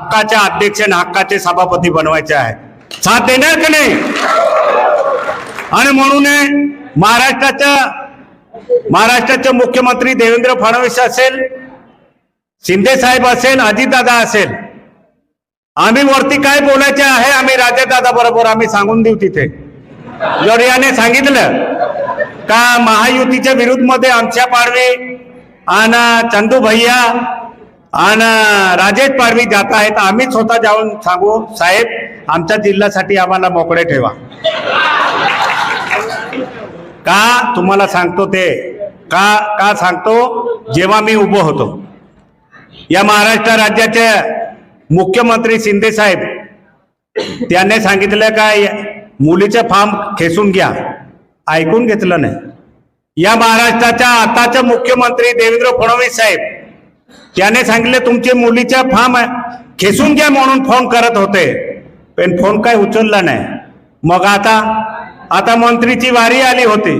हक्काचे अध्यक्ष आणि हक्काचे सभापती बनवायचे आहे. साथ देणार की नाही? आणि म्हणून महाराष्ट्राच्या महाराष्ट्राचे मुख्यमंत्री देवेंद्र फडणवीस असेल शिंदे साहेब असेल अजितदादा असेल आम्ही वरती काय बोलायचे आहे आम्ही राजेदादा बरोबर आम्ही सांगून देऊ तिथे. जर याने सांगितलं का महायुतीच्या विरुद्धमध्ये आमच्या पाडवे आणि चंदू भैया आणि राजेश पारवी जात आहेत. आम्ही स्वतः जाऊन सांगू साहेब आमच्या जिल्ह्यासाठी आम्हाला मोकळे ठेवा. का तुम्हाला सांगतो ते? का का सांगतो? जेव्हा मी उभं होतो. या महाराष्ट्र राज्याचे मुख्यमंत्री शिंदे साहेब त्यांनी सांगितलं का मुलीचे फॉर्म खेचून घ्या. ऐकून घेतलं नाही. या महाराष्ट्राच्या आताचे मुख्यमंत्री देवेंद्र फडणवीस साहेब त्याने सांगितले तुमचे मुलीच्या फॉर्म खेचून घ्या म्हणून फोन करत होते. पण फोन काय उचलला नाही. मग आता आता मंत्रीची वारी आली होती.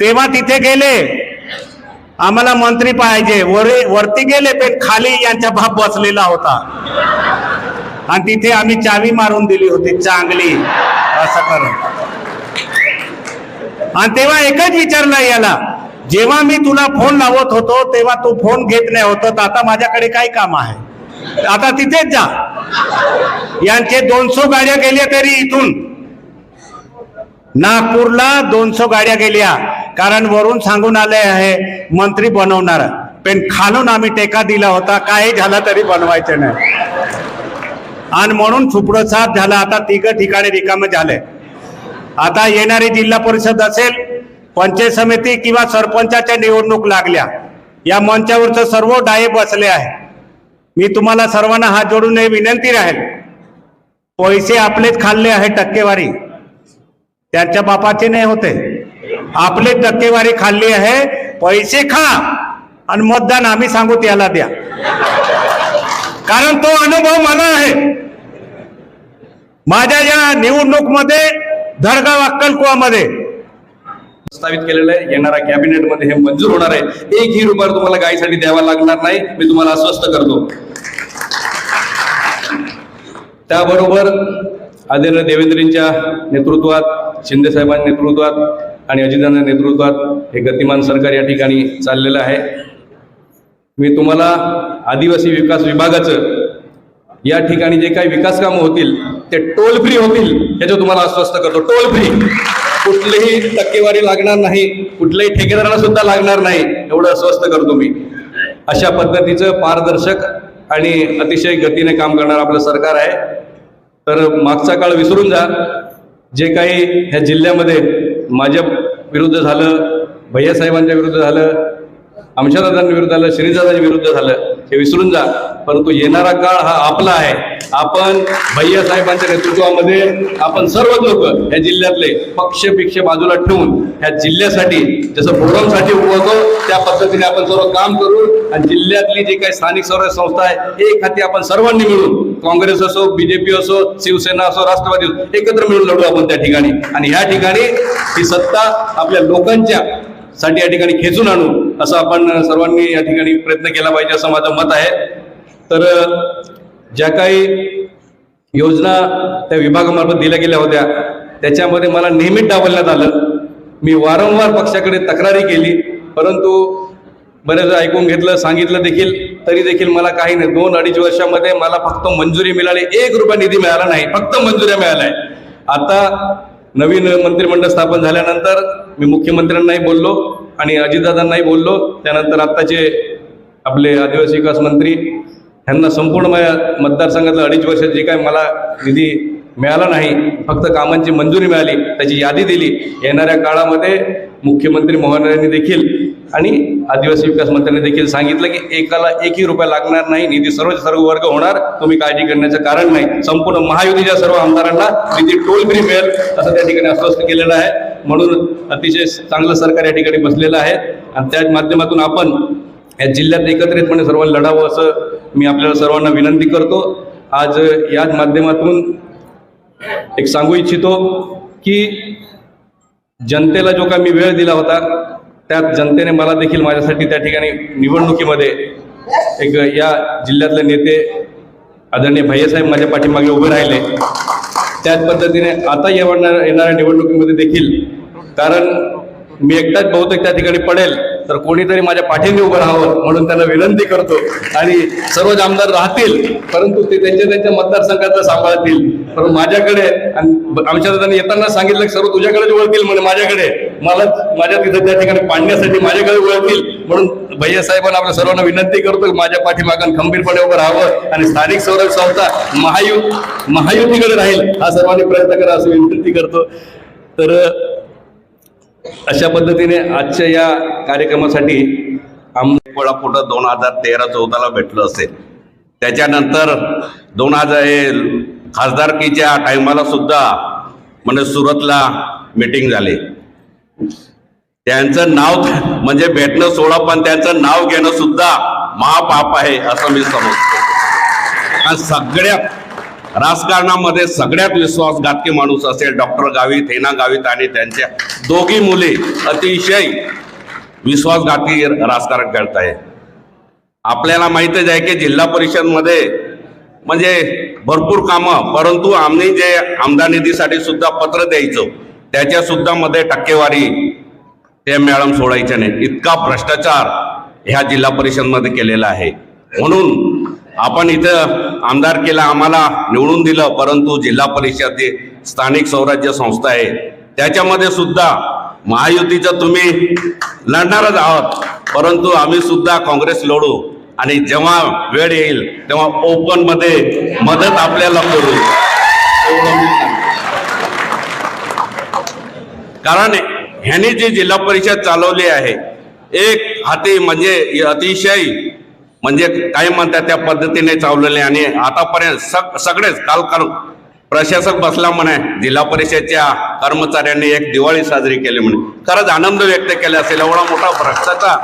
तेव्हा तिथे गेले. आम्हाला मंत्री पाहिजे. वर वरती गेले पण खाली यांचा बाप बसलेला होता. आणि तिथे आम्ही चावी मारून दिली होती चांगली. असं करून. आणि तेव्हा एकच विचारलं याला. जेव्हा मी तुला फोन लावत होतो तेव्हा तू फोन घेत नाही होत. तर आता माझ्याकडे काय काम आहे? आता तिथेच जा. यांचे दोनशे गाड्या गेल्या तरी इथून. नागपूरला दोनशे गाड्या गेल्या. कारण वरून सांगून आले आहे मंत्री बनवणार. पण खालून आम्ही टेका दिला होता. काही झाला तरी बनवायचं नाही. आणि म्हणून सुप्रसाद झाला. झालं आता तिघ ठिकाणी रिकामे झाले. आता येणारी जिल्हा परिषद असेल पंचायत समिती किंवा सरपंचाच्या निवडणूक लागल्या. या मंचावरचं सर्व डाये बसले आहे. मी तुम्हाला सर्वांना हात जोडून हे विनंती राहील. पैसे आपलेच खाल्ले आहे टक्केवारी. त्यांच्या बापाचे नाही होते. आपले टक्केवारी खाल्ली आहे. पैसे खा आणि मतदान आम्ही सांगू त्याला द्या. कारण तो अनुभव मला आहे. माझ्या या निवडणूकमध्ये धडगाव अक्कलकुवामध्ये प्रस्तावित केलेलं आहे. येणाऱ्या कॅबिनेटमध्ये हे मंजूर होणार आहे. एकही रुपया तुम्हाला गायीसाठी द्यावा लागणार नाही. मी तुम्हाला आश्वस्त करतो. त्याबरोबर आदरणीय देवेंद्रजींच्या नेतृत्वात शिंदे साहेबांच्या नेतृत्वात आणि अजितांच्या नेतृत्वात हे गतिमान सरकार या ठिकाणी चाललेलं आहे. मी तुम्हाला आदिवासी विकास विभागाचं या ठिकाणी जे काही विकास कामं होतील ते टोल फ्री होतील याचं तुम्हाला आश्वस्त करतो. टोल फ्री कुठलीही टक्केवारी लागणार नाही कुठल्याही ठेकेदाराला सुद्धा लागणार नाही एवढं आश्वस्त करतो मी. अशा पद्धतीचं पारदर्शक आणि अतिशय गतीने काम करणारं आपलं सरकार आहे. तर मागचा काळ विसरून जा. जे काही ह्या जिल्ह्यामध्ये माझ्या विरुद्ध झालं भैयासाहेबांच्या विरुद्ध झालं आमच्यादादांच्या विरुद्ध झालं श्रीदादांच्या विरुद्ध झालं हे विसरून जा. परंतु येणारा काळ हा आपला आहे. आपण भैया साहेबांच्या नेतृत्वामध्ये आपण सर्व लोक या जिल्ह्यातले पक्ष पिक्ष बाजूला ठेवून ह्या जिल्ह्यासाठी जसं फोरमसाठी उभं त्या पद्धतीने आपण सर्व काम करू आणि जिल्ह्यातली जी काही स्थानिक स्वराज्य संस्था आहे एक हाती आपण सर्वांनी मिळून काँग्रेस असो बीजेपी असो शिवसेना असो राष्ट्रवादी असो एकत्र मिळून लढू आपण त्या ठिकाणी. आणि ह्या ठिकाणी ही सत्ता आपल्या लोकांच्या साठी या ठिकाणी खेचून आणू असं आपण सर्वांनी या ठिकाणी प्रयत्न केला पाहिजे असं माझं मत आहे. तर ज्या काही योजना त्या विभागामार्फत दिल्या गेल्या होत्या त्याच्यामध्ये मला नेहमीच डावलण्यात आलं. मी वारंवार पक्षाकडे तक्रारी केली परंतु बरेच ऐकून घेतलं सांगितलं देखील तरी देखील मला काही नाही. दोन अडीच वर्षामध्ये मला फक्त मंजुरी मिळाली. एक रुपया निधी मिळाला नाही. फक्त मंजुऱ्या मिळाल्या. आहे आता नवीन मंत्रिमंडळ स्थापन झाल्यानंतर मी मुख्यमंत्र्यांनाही बोललो. आणि अजितदादांनाही बोललो. त्यानंतर आत्ताचे आपले आदिवासी विकास मंत्री ह्यांना संपूर्ण माझ्या मतदारसंघातलं अडीच वर्षात जे काय मला निधी मिळाला नाही फक्त कामांची मंजुरी मिळाली त्याची यादी दिली. येणाऱ्या काळामध्ये मुख्यमंत्री महोदयांनी देखील आणि आदिवासी विकास मंत्र्यांनी देखील सांगितलं की एकाला एकही रुपया लागणार नाही निधी सर्व सर्व वर्ग होणार तुम्ही काळजी करण्याचं कारण नाही. संपूर्ण महायुतीच्या सर्व आमदारांना निधी टोल फ्री मिळेल असं त्या ठिकाणी आश्वस्त केलेलं आहे. म्हणून अतिशय चांगलं सरकार या ठिकाणी बसलेलं आहे. आणि त्या माध्यमातून आपण या जिल्ह्यात एकत्रितपणे सर्वांना लढावं असं मी आपल्याला सर्वांना विनंती करतो. आज याच माध्यमातून एक सांगू इच्छितो की जनतेला जो का मी वेळ दिला होता त्यात जनतेने मला देखील माझ्यासाठी त्या ठिकाणी निवडणुकीमध्ये एक या जिल्ह्यातले नेते आदरणीय भैयासाहेब माझ्या पाठीमागे उभे राहिले. त्याच पद्धतीने आता येणार येणाऱ्या निवडणुकीमध्ये देखील कारण मी एकटाच बहुतेक त्या ठिकाणी पडेल. तर कोणीतरी माझ्या पाठीने उभं राहावं म्हणून त्यांना विनंती करतो. आणि सर्वच आमदार राहतील परंतु ते त्यांच्या त्यांच्या मतदारसंघाचं सांभाळतील. पण माझ्याकडे आणि आमच्या त्यांनी येताना सांगितलं की सर्व तुझ्याकडेच वळतील म्हणजे माझ्याकडे. मला माझ्या तिथं त्या ठिकाणी पाडण्यासाठी माझ्याकडे वळतील. म्हणून भैया साहेबांना आपल्या सर्वांना विनंती करतो की माझ्या पाठीमागून खंबीरपणे उभं राहावं आणि स्थानिक स्वराज्य संस्था महायु महायुतीकडे राहील. हा सर्वांनी प्रयत्न करा असं विनंती करतो. तर अशा पद्धतीने आजच्या या कार्यक्रमासाठी आम्ही वेळा दोन हजार तेरा चौदाला भेटलं असेल. त्याच्यानंतर दोन हजार हे खासदारकीच्या टायमाला सुद्धा म्हणजे सुरतला मीटिंग झाली. त्यांचं नाव म्हणजे भेटणं सोडा पण त्यांचं नाव घेणं सुद्धा महापाप आहे असं मी समजतो. आणि सगळ्या राजकारणामध्ये सगळ्यात विश्वासघातकी माणूस असेल डॉक्टर गावित हेना गावित आणि त्यांच्या दोघी मुली अतिशय विश्वासघाती राजकारण करत आहे आपल्याला माहितच आहे की जिल्हा परिषदमध्ये म्हणजे भरपूर कामं परंतु आम्ही जे आमदार निधीसाठी सुद्धा पत्र द्यायचो त्याच्या सुद्धा मध्ये टक्केवारी ते मॅडम सोडायच्या नाही. इतका भ्रष्टाचार ह्या जिल्हा परिषदमध्ये केलेला आहे. म्हणून आपण इथं आमदार केला आम्हाला निवडून दिलं परंतु जिल्हा परिषद ही स्थानिक स्वराज्य संस्था आहे. त्याच्यामध्ये सुद्धा महायुतीचं तुम्ही लढणारच आहोत. परंतु आम्ही सुद्धा काँग्रेस लढू आणि जेव्हा वेळ येईल तेव्हा ओपनमध्ये मदत आपल्याला करू. कारण ह्याने जी जिल्हा परिषद चालवली आहे एक हाती म्हणजे अतिशय म्हणजे काय म्हणतात त्या पद्धतीने चावलेले आणि आतापर्यंत सग सगळेच काल काल प्रशासक बसला म्हणे जिल्हा परिषदच्या कर्मचाऱ्यांनी एक दिवाळी साजरी केली म्हणे. खरंच आनंद व्यक्त केला असेल एवढा मोठा भ्रष्टाचार.